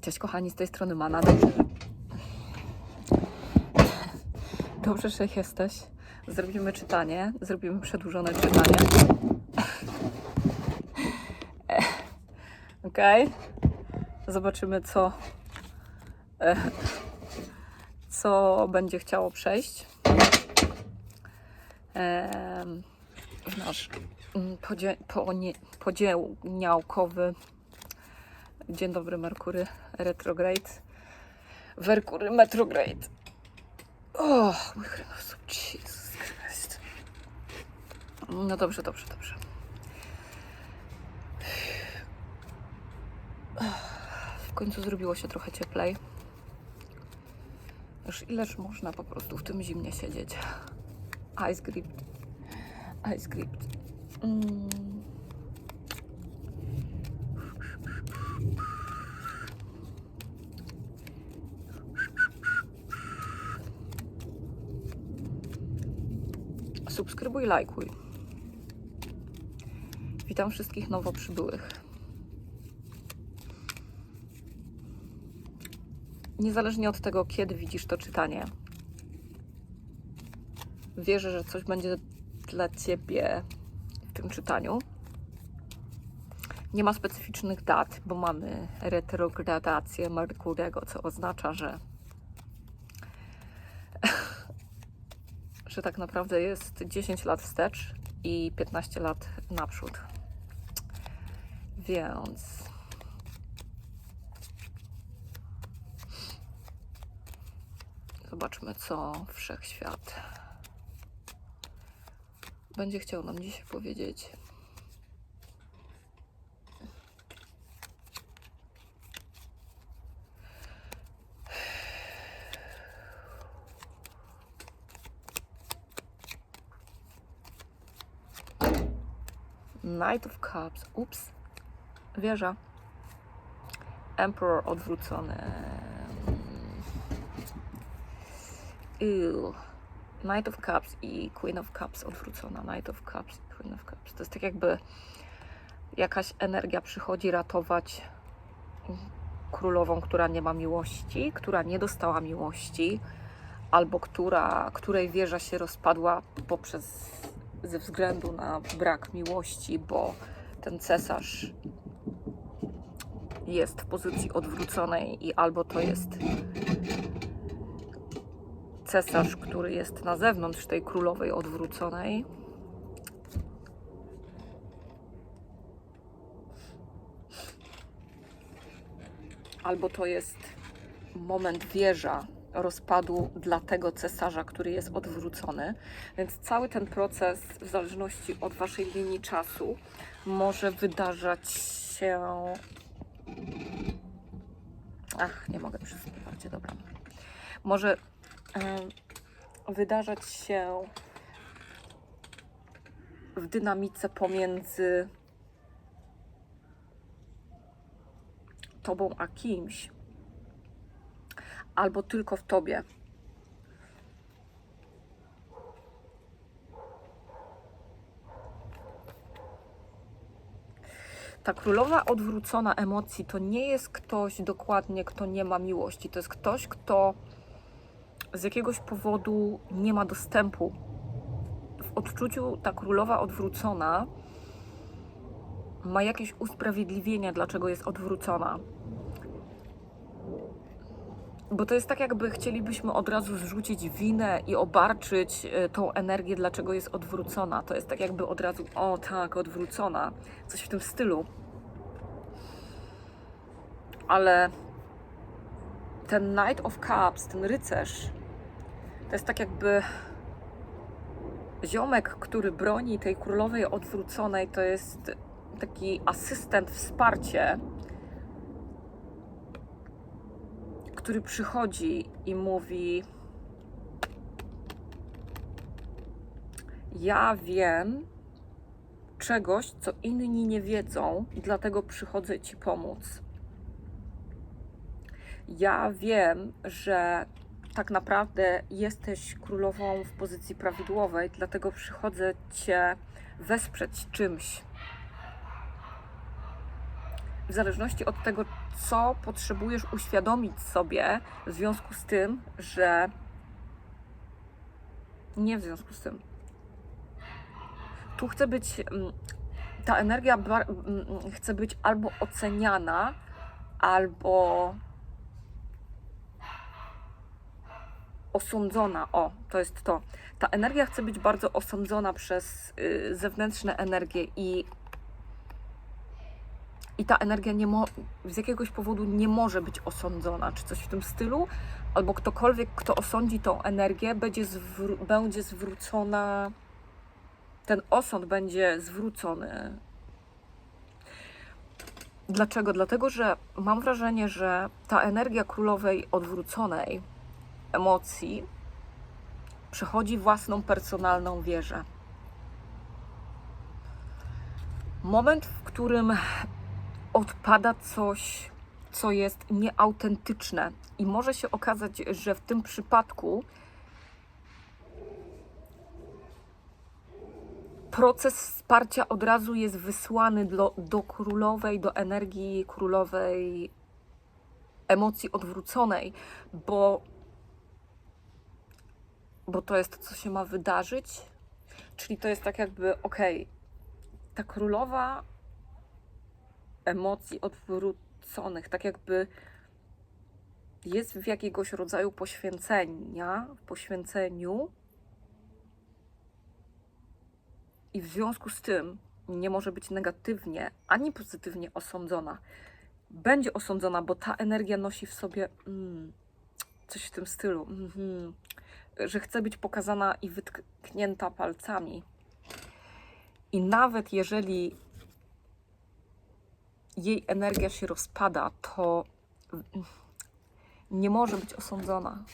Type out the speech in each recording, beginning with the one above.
Cześć kochani, z tej strony Mana. Dobrze, że... Jesteś. Zrobimy czytanie, zrobimy przedłużone czytanie. Ok? Zobaczymy, co, e, co będzie chciało przejść. Nasz mm, podzie, ponie, podzielniałkowy Dzień dobry, Merkury retrograde. Merkury retrograde. O, mój kręgosłup, Jesus Christ. No dobrze, dobrze, dobrze. W końcu zrobiło się trochę cieplej. Już ileż można po prostu w tym zimnie siedzieć. Ice grip. Ice grip. Mm. Subskrybuj, lajkuj. Witam wszystkich nowo przybyłych. Niezależnie od tego, kiedy widzisz to czytanie, wierzę, że coś będzie dla Ciebie w tym czytaniu. Nie ma specyficznych dat, bo mamy retrogradację Merkurego, co oznacza, że że tak naprawdę jest 10 lat wstecz i 15 lat naprzód. Więc zobaczmy, co wszechświat będzie chciał nam dzisiaj powiedzieć. Knight of Cups. Ups. Wieża. Emperor odwrócony. Ew. Knight of Cups i Queen of Cups odwrócona. Knight of Cups i Queen of Cups. To jest tak jakby jakaś energia przychodzi ratować królową, która nie ma miłości, która nie dostała miłości, albo która, której wieża się rozpadła poprzez ze względu na brak miłości, bo ten cesarz jest w pozycji odwróconej i albo to jest cesarz, który jest na zewnątrz tej królowej odwróconej. Albo to jest moment wieża rozpadu dla tego cesarza, który jest odwrócony. Więc cały ten proces, w zależności od waszej linii czasu, może wydarzać się. Ach, nie mogę bardziej, dobra. Może e, wydarzać się w dynamice pomiędzy tobą a kimś, albo tylko w tobie. Ta królowa odwrócona emocji to nie jest ktoś dokładnie, kto nie ma miłości. To jest ktoś, kto z jakiegoś powodu nie ma dostępu. W odczuciu ta królowa odwrócona ma jakieś usprawiedliwienie, dlaczego jest odwrócona. Bo to jest tak, jakby chcielibyśmy od razu zrzucić winę i obarczyć e, tą energię, dlaczego jest odwrócona. To jest tak, jakby od razu, o tak, odwrócona. Coś w tym stylu. Ale ten Knight of Cups, ten rycerz, to jest tak, jakby ziomek, który broni tej królowej odwróconej, to jest taki asystent, wsparcie który przychodzi i mówi: Ja wiem czegoś, co inni nie wiedzą, i dlatego przychodzę Ci pomóc. Ja wiem, że tak naprawdę jesteś królową w pozycji prawidłowej, dlatego przychodzę Cię wesprzeć czymś. W zależności od tego, co potrzebujesz uświadomić sobie w związku z tym, że nie w związku z tym. Tu chce być, mm, ta energia bar- mm, chce być albo oceniana, albo osądzona. O, to jest to. Ta energia chce być bardzo osądzona przez y, zewnętrzne energie i i ta energia nie mo- z jakiegoś powodu nie może być osądzona, czy coś w tym stylu, albo ktokolwiek, kto osądzi tą energię, będzie, zwró- będzie zwrócona, ten osąd będzie zwrócony. Dlaczego? Dlatego, że mam wrażenie, że ta energia królowej odwróconej emocji przechodzi własną personalną wieżę. Moment, w którym odpada coś, co jest nieautentyczne, i może się okazać, że w tym przypadku proces wsparcia od razu jest wysłany do, do królowej, do energii królowej emocji odwróconej, bo, bo to jest to, co się ma wydarzyć. Czyli to jest tak jakby, okej, ta królowa emocji odwróconych, tak jakby jest w jakiegoś rodzaju poświęcenia, poświęceniu i w związku z tym nie może być negatywnie ani pozytywnie osądzona. Będzie osądzona, bo ta energia nosi w sobie mm, coś w tym stylu, mhm, że chce być pokazana i wytknięta palcami. I nawet jeżeli jej energia się rozpada, to nie może być osądzona.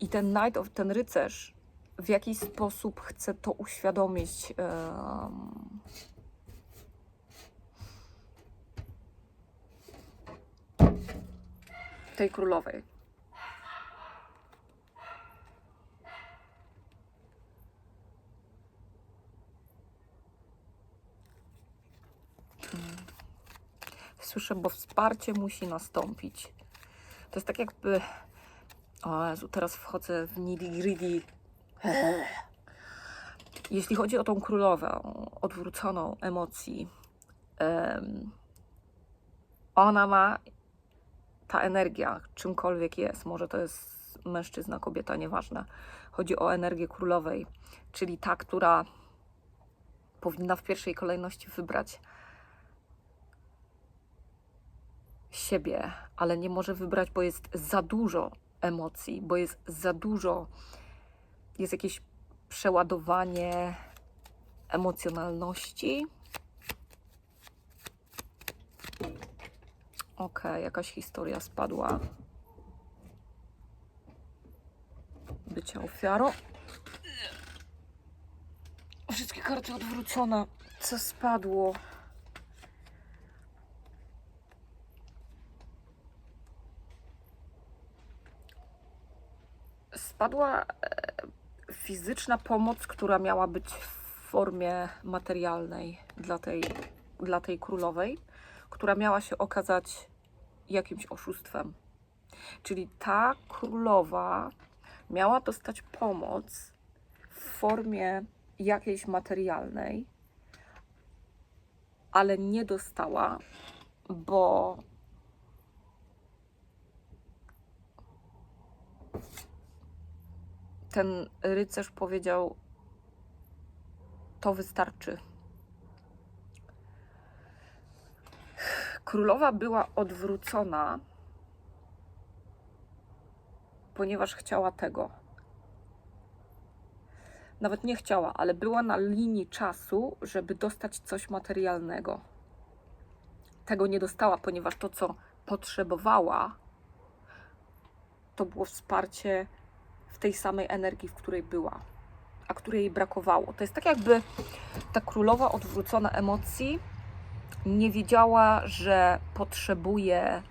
I ten Knight of, ten rycerz w jakiś sposób chce to uświadomić. em, tej królowej. Słyszę, bo wsparcie musi nastąpić. To jest tak jakby. O Jezu, teraz wchodzę w nitty Jeśli chodzi o tą królową, odwróconą emocji, em, ona ma ta energia, czymkolwiek jest, może to jest mężczyzna, kobieta, nieważne. Chodzi o energię królowej, czyli ta, która powinna w pierwszej kolejności wybrać siebie, ale nie może wybrać, bo jest za dużo emocji, bo jest za dużo, jest jakieś przeładowanie emocjonalności. Okej, jakaś historia spadła. Bycia ofiarą. Wszystkie karty odwrócone. Co spadło? Spadła e, fizyczna pomoc, która miała być w formie materialnej dla tej, dla tej królowej, która miała się okazać jakimś oszustwem. Czyli ta królowa miała dostać pomoc w formie jakiejś materialnej, ale nie dostała, bo ten rycerz powiedział: To wystarczy. Królowa była odwrócona, ponieważ chciała tego. Nawet nie chciała, ale była na linii czasu, żeby dostać coś materialnego. Tego nie dostała, ponieważ to, co potrzebowała, to było wsparcie w tej samej energii, w której była, a której jej brakowało. To jest tak, jakby ta królowa odwrócona emocji nie wiedziała, że potrzebuje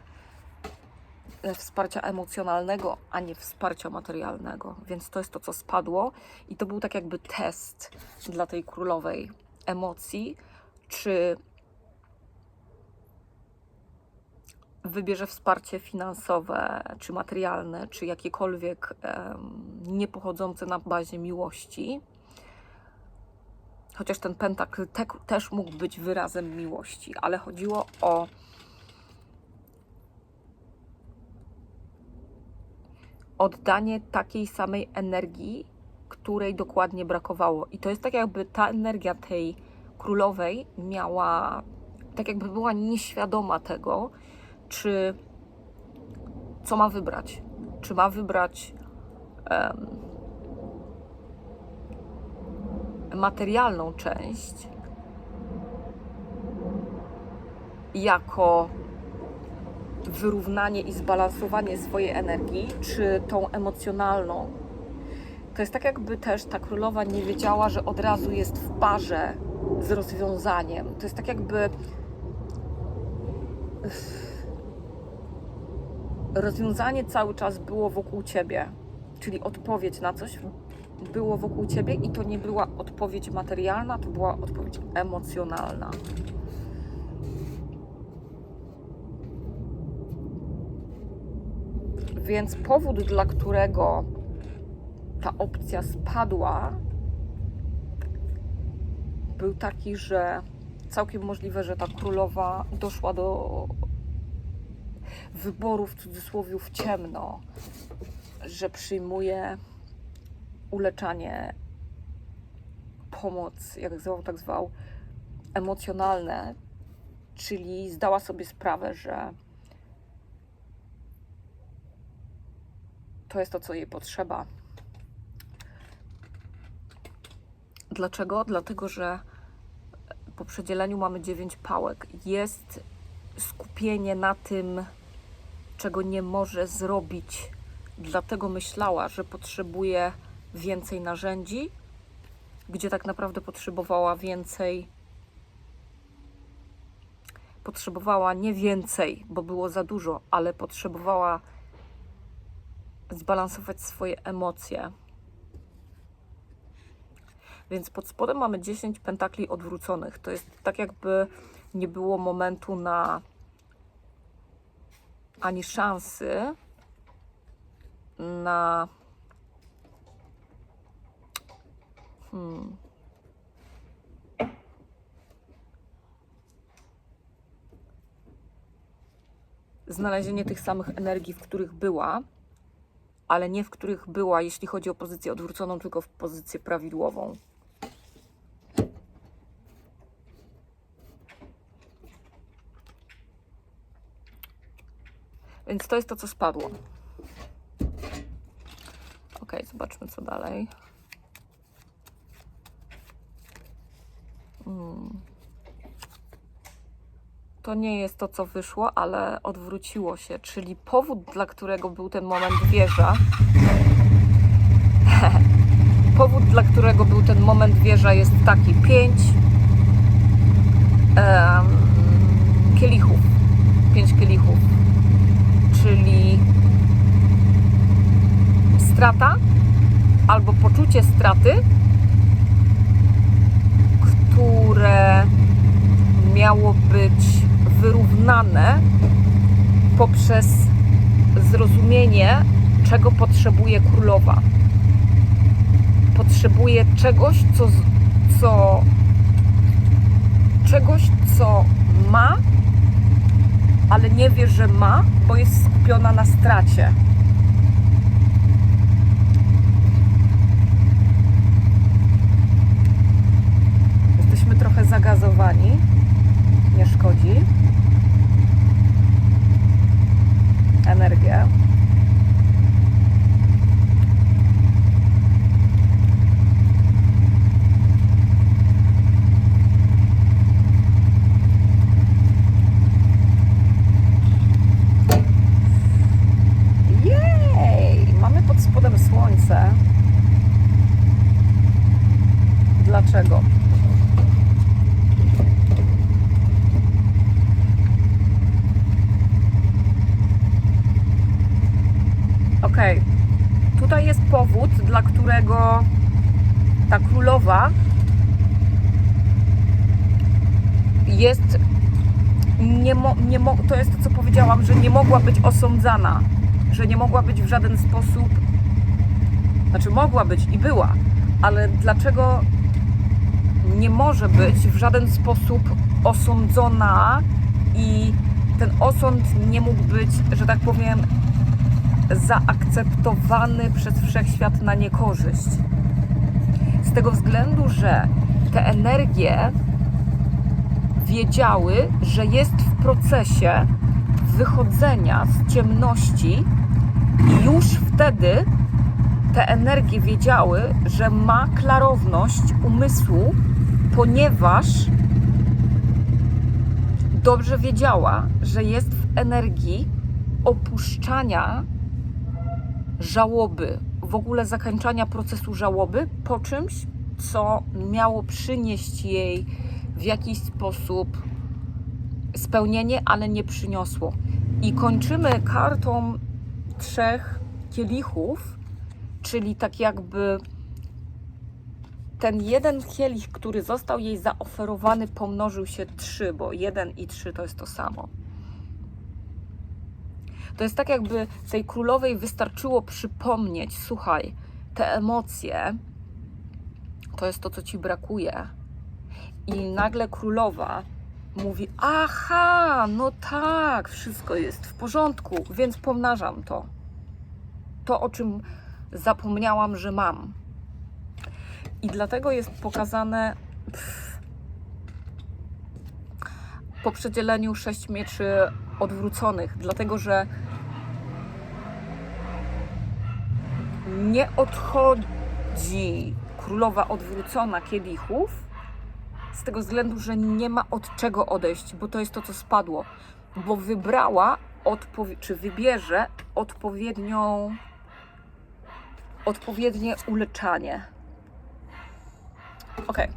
e, wsparcia emocjonalnego, a nie wsparcia materialnego. Więc to jest to, co spadło. I to był tak jakby test dla tej królowej emocji, czy wybierze wsparcie finansowe, czy materialne, czy jakiekolwiek em, nie pochodzące na bazie miłości, chociaż ten pentakl te, też mógł być wyrazem miłości, ale chodziło o oddanie takiej samej energii, której dokładnie brakowało. I to jest tak, jakby ta energia tej królowej miała, tak jakby była nieświadoma tego, czy co ma wybrać. Czy ma wybrać em, materialną część jako wyrównanie i zbalansowanie swojej energii, czy tą emocjonalną. To jest tak, jakby też ta królowa nie wiedziała, że od razu jest w parze z rozwiązaniem. To jest tak, jakby rozwiązanie cały czas było wokół ciebie, czyli odpowiedź na coś było wokół ciebie i to nie była odpowiedź materialna, to była odpowiedź emocjonalna. Więc powód, dla którego ta opcja spadła, był taki, że całkiem możliwe, że ta królowa doszła do wyboru w cudzysłowie w ciemno, że przyjmuje uleczanie, pomoc, jak zwał, tak zwał, emocjonalne, czyli zdała sobie sprawę, że to jest to, co jej potrzeba. Dlaczego? Dlatego, że po przedzieleniu mamy dziewięć pałek. Jest skupienie na tym, czego nie może zrobić. Dlatego myślała, że potrzebuje więcej narzędzi, gdzie tak naprawdę potrzebowała więcej. Potrzebowała nie więcej, bo było za dużo, ale potrzebowała zbalansować swoje emocje. Więc pod spodem mamy 10 pentakli odwróconych. To jest tak, jakby nie było momentu na ani szansy na. Hmm. Znalezienie tych samych energii, w których była, ale nie w których była, jeśli chodzi o pozycję odwróconą, tylko w pozycję prawidłową. Więc to jest to, co spadło. Ok, zobaczmy, co dalej. Hmm. To nie jest to, co wyszło, ale odwróciło się, czyli powód, dla którego był ten moment wieża. powód, dla którego był ten moment wieża, jest taki: pięć em, kielichów. Pięć kielichów czyli strata albo poczucie straty, które miało być wyrównane poprzez zrozumienie, czego potrzebuje królowa. Potrzebuje czegoś, co, co czegoś, co ma ale nie wie, że ma, bo jest skupiona na stracie. Jesteśmy trochę zagazowani. Nie szkodzi. Energię. Jej! Mamy pod spodem słońce. Dlaczego? Ok. Tutaj jest powód, dla którego ta królowa jest nie, mo, nie mo, to jest to, co powiedziałam, że nie mogła być osądzana, że nie mogła być w żaden sposób, znaczy mogła być i była, ale dlaczego nie może być w żaden sposób osądzona i ten osąd nie mógł być, że tak powiem, zaakceptowany przez wszechświat na niekorzyść. Z tego względu, że te energie wiedziały, że jest w procesie wychodzenia z ciemności i już wtedy te energie wiedziały, że ma klarowność umysłu, ponieważ dobrze wiedziała, że jest w energii opuszczania żałoby, w ogóle zakończania procesu żałoby po czymś, co miało przynieść jej w jakiś sposób spełnienie, ale nie przyniosło. I kończymy kartą trzech kielichów, czyli tak jakby ten jeden kielich, który został jej zaoferowany, pomnożył się trzy, bo jeden i trzy to jest to samo. To jest tak, jakby tej królowej wystarczyło przypomnieć: słuchaj, te emocje to jest to, co ci brakuje. I nagle królowa mówi: Aha, no tak, wszystko jest w porządku, więc pomnażam to. To, o czym zapomniałam, że mam. I dlatego jest pokazane pff, po przedzieleniu sześć mieczy odwróconych, dlatego że nie odchodzi królowa odwrócona kielichów z tego względu, że nie ma od czego odejść, bo to jest to, co spadło, bo wybrała czy wybierze odpowiednią odpowiednie uleczanie. Ok.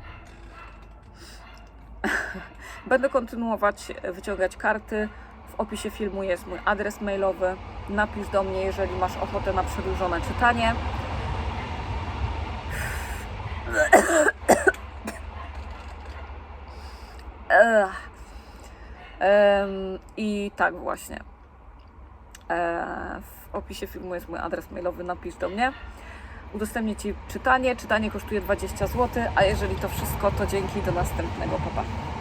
Będę kontynuować wyciągać karty. W opisie filmu jest mój adres mailowy. Napisz do mnie, jeżeli masz ochotę na przedłużone czytanie. Tak właśnie. E, w opisie filmu jest mój adres mailowy. Napisz do mnie. Udostępnię Ci czytanie. Czytanie kosztuje 20 zł, a jeżeli to wszystko, to dzięki do następnego. Pa, pa.